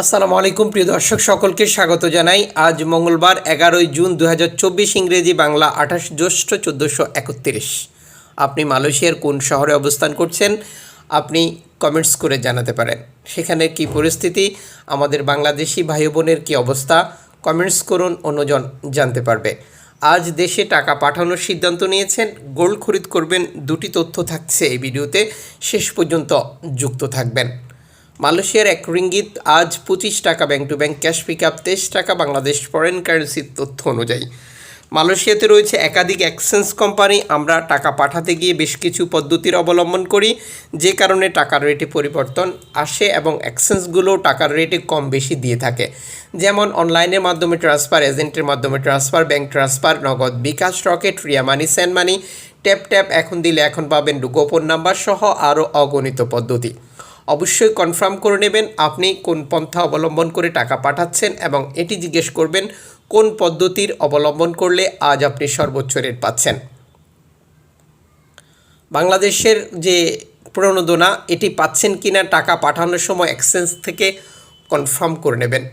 আসসালামু আলাইকুম, প্রিয় দর্শক, সকলকে স্বাগত জানাই। আজ মঙ্গলবার, এগারোই জুন দু হাজার চব্বিশ ইংরেজি বাংলা আঠাশ জ্যৈষ্ঠ চোদ্দোশো একত্রিশ। আপনি মালয়েশিয়ার কোন শহরে অবস্থান করছেন, আপনি কমেন্টস করে জানাতে পারেন। সেখানে কি পরিস্থিতি, আমাদের বাংলাদেশি ভাই বোনের কী অবস্থা, কমেন্টস করুন, অন্যজন জানতে পারবে। আজ দেশে টাকা পাঠানোর সিদ্ধান্ত নিয়েছেন, গোল্ড খরিদ করবেন, দুটি তথ্য থাকছে এই ভিডিওতে, শেষ পর্যন্ত যুক্ত থাকবেন। মালয়েশিয়ার এক রিঙ্গিত আজ পঁচিশ টাকা bank to bank cash pick up, তেইশ টাকা বাংলাদেশ ফরেন কারেন্সির তথ্য অনুযায়ী। মালয়েশিয়াতে রয়েছে একাধিক এক্সচেঞ্জ কোম্পানি আমরা টাকা পাঠাতে গিয়ে বেশ কিছু পদ্ধতির অবলম্বন করি, যে কারণে টাকার রেটে পরিবর্তন আসে এবং এক্সচেঞ্জগুলো টাকার রেটে কম বেশি দিয়ে থাকে। যেমন অনলাইনের মাধ্যমে ট্রান্সফার এজেন্টের মাধ্যমে transfer bank transfer Nagad bKash Rocket Ria money send money tap tap এখন দিলে এখন পাবেন গোপন নাম্বার সহ আরও অগণিত পদ্ধতি। অবশ্যই কনফার্ম করে নেবেন আপনি কোন পন্থা অবলম্বন করে টাকা পাঠাচ্ছেন এবং এটি জিজ্ঞেস করবেন কোন পদ্ধতির অবলম্বন করলে আজ আপনি সর্বোচ্চ রেট পাচ্ছেন। বাংলাদেশের যে প্রণোদনা এটি পাচ্ছেন কিনা টাকা পাঠানোর সময় এক্সচেঞ্জ থেকে কনফার্ম করে নেবেন।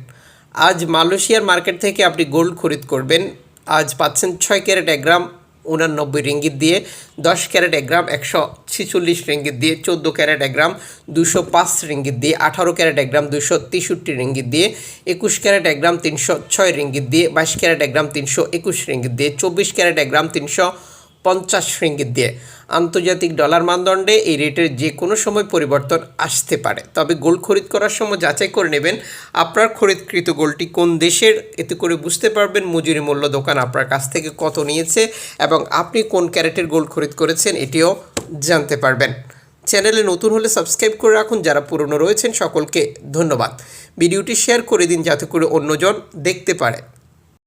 আজ মালয়েশিয়ার মার্কেট থেকে আপনি গোল্ড খরিদ করবেন। আজ পাচ্ছেন ছয় ক্যারেট এক গ্রাম। উনানব্বই রিঙ্গিত দিয়ে দশ ক্যারেট এক গ্রাম, একশো ছিচল্লিশ রিঙ্গিত দিয়ে চোদ্দ ক্যারেট এক গ্রাম, দুশো পাঁচ রিঙ্গিত দিয়ে আঠারো ক্যারেট এক গ্রাম, দুশো তেষট্টি রিঙ্গিত দিয়ে একুশ ক্যারেট এক গ্রাম, তিনশো ছয় রিঙ্গিত দিয়ে বাইশ ক্যারেট এক গ্রাম, তিনশো একুশ রিঙ্গিত দিয়ে চব্বিশ ক্যারেট এক গ্রাম, তিনশো পঞ্চাশ রিঙ্গিত দিয়ে। আন্তর্জাতিক ডলার মানদণ্ডে এই রেটের যে কোনো সময় পরিবর্তন আসতে পারে। তবে গোল্ড খরিদ করার সময় যাচাই করে নেবেন আপনার খরিদকৃত গোলটি কোন দেশের, এতে করে বুঝতে পারবেন মজুরি মূল্য দোকান আপনার কাছ থেকে কত নিয়েছে এবং আপনি কোন ক্যারেটের গোল্ড খরিদ করেছেন এটিও জানতে পারবেন। চ্যানেলে নতুন হলে সাবস্ক্রাইব করে রাখুন। যারা পুরনো রয়েছেন সকলকে ধন্যবাদ। ভিডিওটি শেয়ার করে দিন যাতে করে অন্যজন দেখতে পারে।